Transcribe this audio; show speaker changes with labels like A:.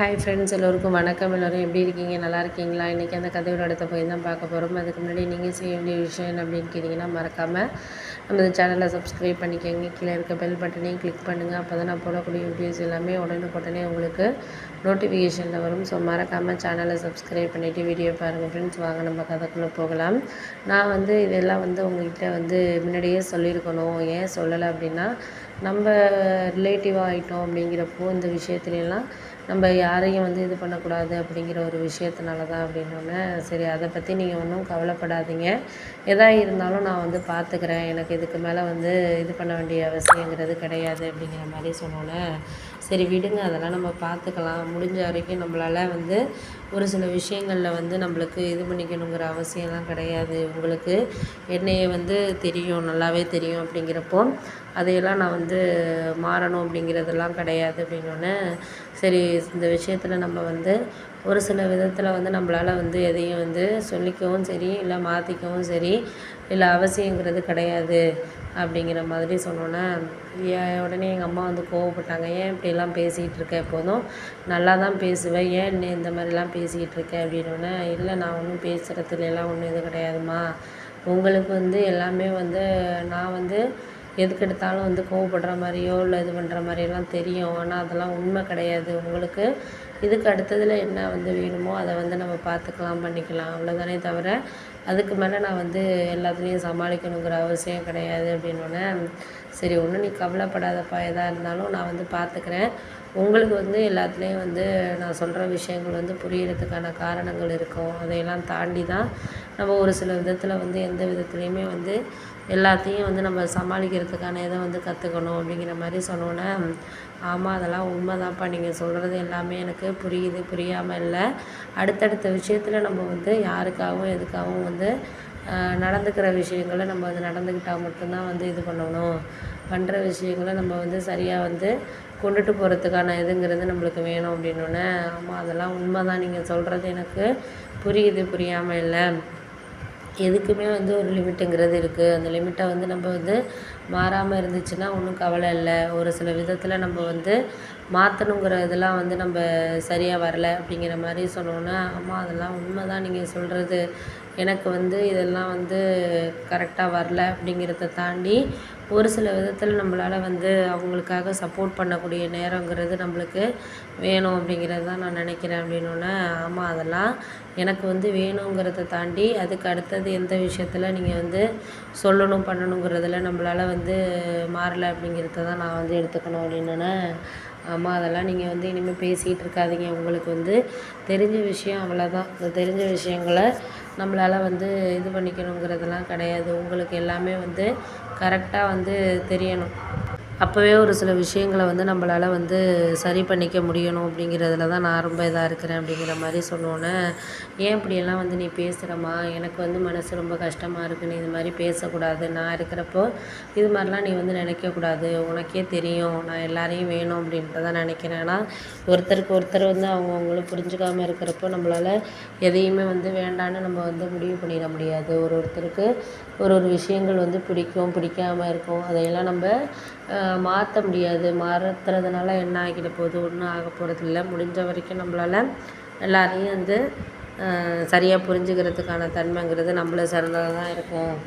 A: hi friends எல்லோருக்கும் வணக்கம் எல்லோரும் எப்படி இருக்கீங்க நல்லா இருக்கீங்களா இன்றைக்கி அந்த கதையோட இடத்த போய் தான் பார்க்க போகிறோம் அதுக்கு முன்னாடி நீங்கள் செய்ய வேண்டிய விஷயம் அப்படின்னு கேட்டிங்கன்னா மறக்காமல் நம்ம சேனலை சப்ஸ்கிரைப் பண்ணிக்கோங்க கீழே இருக்க பெல் பட்டனையும் கிளிக் பண்ணுங்கள் அப்போ தான் நான் போடக்கூடிய வீடியோஸ் எல்லாமே உடனே உடனே உங்களுக்கு நோட்டிஃபிகேஷனில் வரும் ஸோ மறக்காமல் சேனலை சப்ஸ்கிரைப் பண்ணிவிட்டு வீடியோ பாருங்கள் ஃப்ரெண்ட்ஸ் வாங்க நம்ம கதைக்குள்ளே போகலாம் நான் வந்து இதெல்லாம் வந்து உங்கள்கிட்ட வந்து முன்னாடியே சொல்லியிருக்கணும் ஏன் சொல்லலை அப்படின்னா நம்ம ரிலேட்டிவ் ஆகிட்டோம் அப்படிங்கிறப்போ இந்த விஷயத்துலலாம் நம்ம யாரையும் வந்து இது பண்ணக்கூடாது அப்படிங்கிற ஒரு விஷயத்துனால தான் அப்படின்னோடனே சரி அதை பற்றி நீங்கள் ஒன்றும் கவலைப்படாதீங்க எதா இருந்தாலும் நான் வந்து பார்த்துக்கிறேன் எனக்கு இதுக்கு மேலே வந்து இது பண்ண வேண்டிய அவசியங்கிறது கிடையாது அப்படிங்கிற மாதிரி சொன்னோன்னே சரி விடுங்க அதெல்லாம் நம்ம பார்த்துக்கலாம் முடிஞ்ச வரைக்கும் நம்மளால் வந்து ஒரு சில விஷயங்களில் வந்து நம்மளுக்கு இது பண்ணிக்கணுங்கிற அவசியம்லாம் கிடையாது உங்களுக்கு என்னையே வந்து தெரியும் நல்லாவே தெரியும் அப்படிங்கிறப்போ அதையெல்லாம் நான் வந்து மாறணும் அப்படிங்கிறதெல்லாம் கிடையாது அப்படின்னோடனே சரி இந்த விஷயத்தில் நம்ம வந்து ஒரு சில விதத்தில் வந்து நம்மளால் வந்து எதையும் வந்து சொல்லிக்கவும் சரி இல்லை மாற்றிக்கவும் சரி இல்லை அவசியங்கிறது கிடையாது அப்படிங்கிற மாதிரி சொன்னோன்னே ஏன் உடனே எங்கள் அம்மா வந்து கோவப்பட்டாங்க ஏன் இப்படிலாம் பேசிகிட்டு இருக்க எப்போதும் நல்லா தான் பேசுவேன் ஏன் இந்த மாதிரிலாம் பேசிக்கிட்டு இருக்க அப்படின்னோடனே இல்லை நான் ஒன்றும் பேசுகிறதுலாம் ஒன்றும் இது கிடையாதுமா உங்களுக்கு வந்து எல்லாமே வந்து நான் வந்து எதுக்கு எடுத்தாலும் வந்து கோவப்படுற மாதிரியோ இல்லை இது பண்ணுற மாதிரியெல்லாம் தெரியும் ஆனால் அதெல்லாம் உண்மை கிடையாது உங்களுக்கு இதுக்கு அடுத்ததில் என்ன வந்து வேணுமோ அதை வந்து நம்ம பார்த்துக்கலாம் பண்ணிக்கலாம் அவ்வளோதானே தவிர அதுக்கு மேலே நான் வந்து எல்லாத்துலேயும் சமாளிக்கணுங்கிற அவசியம் கிடையாது அப்படின்னோடனே சரி ஒன்றும் நீ கவலைப்படாதப்பா எதாக இருந்தாலும் நான் வந்து பார்த்துக்கிறேன் உங்களுக்கு வந்து எல்லாத்துலேயும் வந்து நான் சொல்கிற விஷயங்கள் வந்து புரியறதுக்கான காரணங்கள் இருக்கும் அதையெல்லாம் தாண்டி தான் நம்ம ஒரு சில விதத்தில் வந்து எந்த விதத்துலேயுமே வந்து எல்லாத்தையும் வந்து நம்ம சமாளிக்கிறதுக்கான இதை வந்து கற்றுக்கணும் அப்படிங்கிற மாதிரி சொன்னோன்னே ஆமாம் அதெல்லாம் உண்மை தான்ப்பா நீங்கள் சொல்கிறது எல்லாமே எனக்கு புரியுது புரியாமல் இல்லை அடுத்தடுத்த விஷயத்தில் நம்ம வந்து யாருக்காகவும் எதுக்காகவும் வந்து நடந்துக்கிற விஷயங்களை நம்ம வந்து நடந்துக்கிட்டால் மட்டும்தான் வந்து இது பண்ணணும் பண்ணுற விஷயங்களை நம்ம வந்து சரியாக வந்து கொண்டுட்டு போகிறதுக்கான இதுங்கிறது நம்மளுக்கு வேணும் அப்படின்னோடனே ஆமாம் அதெல்லாம் உண்மை தான் நீங்கள் சொல்கிறது எனக்கு புரியுது புரியாமல் இல்லை எதுக்குமே வந்து ஒரு லிமிட்டுங்கிறது இருக்குது அந்த லிமிட்டை வந்து நம்ம வந்து மாறாமல் இருந்துச்சுன்னா ஒன்றும் கவலை இல்லை ஒரு சில விதத்தில் நம்ம வந்து மாற்றணுங்கிற இதெல்லாம் வந்து நம்ம சரியாக வரலை அப்படிங்கிற மாதிரி சொன்னோன்னே ஆமாம் அதெல்லாம் உண்மை தான் நீங்கள் சொல்கிறது எனக்கு வந்து இதெல்லாம் வந்து கரெக்டாக வரல அப்படிங்கிறத தாண்டி ஒரு சில விதத்தில் நம்மளால் வந்து அவங்களுக்காக சப்போர்ட் பண்ணக்கூடிய நேரங்கிறது நம்மளுக்கு வேணும் அப்படிங்கிறது தான் நான் நினைக்கிறேன் அப்படின்னோடனே ஆமாம் அதெல்லாம் எனக்கு வந்து வேணுங்கிறத தாண்டி அதுக்கு அடுத்தது எந்த விஷயத்தில் நீங்கள் வந்து சொல்லணும் பண்ணணுங்கிறதுல நம்மளால் வந்து வந்து மாறலை அப்படிங்கிறத தான் நான் வந்து எடுத்துக்கணும் அப்படின்னோன்னே அம்மா அதெல்லாம் நீங்கள் வந்து இனிமேல் பேசிகிட்டு இருக்காதீங்க உங்களுக்கு வந்து தெரிஞ்ச விஷயம் அவ்வளோதான் இந்த தெரிஞ்ச விஷயங்களை நம்மளால் வந்து இது பண்ணிக்கணுங்கிறதெல்லாம் கிடையாது உங்களுக்கு எல்லாமே வந்து கரெக்டாக வந்து தெரியணும் அப்போவே ஒரு சில விஷயங்களை வந்து நம்மளால் வந்து சரி பண்ணிக்க முடியணும் அப்படிங்கிறதுல தான் நான் ரொம்ப இதாக இருக்கிறேன் அப்படிங்கிற மாதிரி சொன்னோன்னே ஏன் இப்படியெல்லாம் வந்து நீ பேசுகிறம்மா எனக்கு வந்து மனசு ரொம்ப கஷ்டமாக இருக்குது நீ இது மாதிரி பேசக்கூடாது நான் இருக்கிறப்போ இது மாதிரிலாம் நீ வந்து நினைக்கக்கூடாது உனக்கே தெரியும் நான் எல்லாரையும் வேணும் அப்படின்ட்டு தான் நினைக்கிறேன் ஆனால் ஒருத்தருக்கு ஒருத்தர் வந்து அவங்கவுங்களும் புரிஞ்சுக்காமல் இருக்கிறப்போ நம்மளால் எதையுமே வந்து வேண்டான்னு நம்ம வந்து முடிவு பண்ணிட முடியாது ஒரு ஒருத்தருக்கு ஒரு ஒரு விஷயங்கள் வந்து பிடிக்கும் பிடிக்காமல் இருக்கும் அதையெல்லாம் நம்ம மாற்ற முடியாது மாறுத்துறதுனால என்ன ஆகிட போகுது ஒன்றும் ஆக இல்லை முடிஞ்ச வரைக்கும் நம்மளால் எல்லாரையும் வந்து சரியாக புரிஞ்சுக்கிறதுக்கான தன்மைங்கிறது நம்மள சார்ந்ததாக தான் இருக்கும்